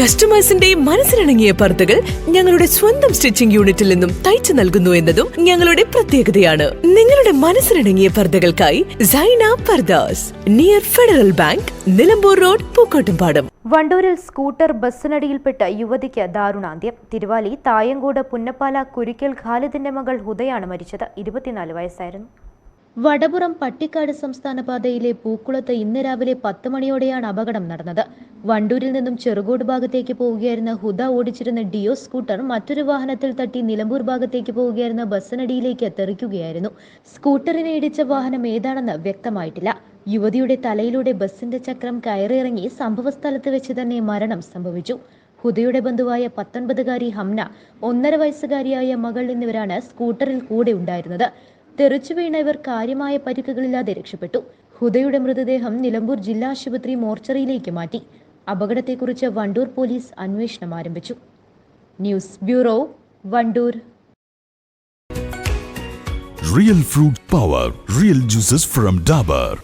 കസ്റ്റമേഴ്സിന്റെ മനസ്സിലിണങ്ങിയ പർദ്ദകൾ ഞങ്ങളുടെ സ്വന്തം സ്റ്റിച്ചിംഗ് യൂണിറ്റിൽ നിന്നും തയ്ച്ചു നൽകുന്നു എന്നതും ഞങ്ങളുടെ പ്രത്യേകതയാണ്. നിങ്ങളുടെ മനസ്സിലിണങ്ങിയ പർദ്ദകൾക്കായി Saina Pardas near federal bank Nilambur road Pookkottumpadam. വണ്ടൂരിൽ scooter ബസ്സിനടിയിൽപ്പെട്ട യുവതിക്ക് ദാരുണാന്ത്യം. തിരുവാലി തായങ്കോട് പുന്നപ്പാല കുരിക്കൽ ഖാലിദിന്റെ മകൾ ഹുദയാണ് മരിച്ചത്. ഇരുപത്തിനാല് വയസ്സായിരുന്നു. വടപുറം പട്ടിക്കാട് സംസ്ഥാന പാതയിലെ പൂക്കുളത്ത് ഇന്ന് രാവിലെ പത്ത് മണിയോടെയാണ് അപകടം നടന്നത്. വണ്ടൂരിൽ നിന്നും ചെറുകോട് ഭാഗത്തേക്ക് പോവുകയായിരുന്ന ഹുദ ഓടിച്ചിരുന്ന ഡിയോ സ്കൂട്ടർ മറ്റൊരു വാഹനത്തിൽ തട്ടി നിലമ്പൂർ ഭാഗത്തേക്ക് പോവുകയായിരുന്ന ബസ്സിനടിയിലേക്ക് തെറിക്കുകയായിരുന്നു സ്കൂട്ടറിനെ ഇടിച്ച വാഹനം ഏതാണെന്ന് വ്യക്തമായിട്ടില്ല. യുവതിയുടെ തലയിലൂടെ ബസിന്റെ ചക്രം കയറിയിറങ്ങി സംഭവസ്ഥലത്ത് വെച്ച് തന്നെ മരണം സംഭവിച്ചു. ഹുദയുടെ ബന്ധുവായ പത്തൊൻപതുകാരി ഹംന ഒന്നര വയസ്സുകാരിയായ മകൾ എന്നിവരാണ് സ്കൂട്ടറിൽ കൂടെ ഉണ്ടായിരുന്നത്. തെറിച്ചു വീണ ഇവർ കാര്യമായ പരിക്കുകളില്ലാതെ രക്ഷപ്പെട്ടു. ഹുദയുടെ മൃതദേഹം നിലമ്പൂർ ജില്ലാ ആശുപത്രി മോർച്ചറിയിലേക്ക് മാറ്റി. അപകടത്തെക്കുറിച്ച് വണ്ടൂർ പോലീസ് അന്വേഷണം ആരംഭിച്ചു. News bureau Wandoor. Real fruit power, real juices from Dabur.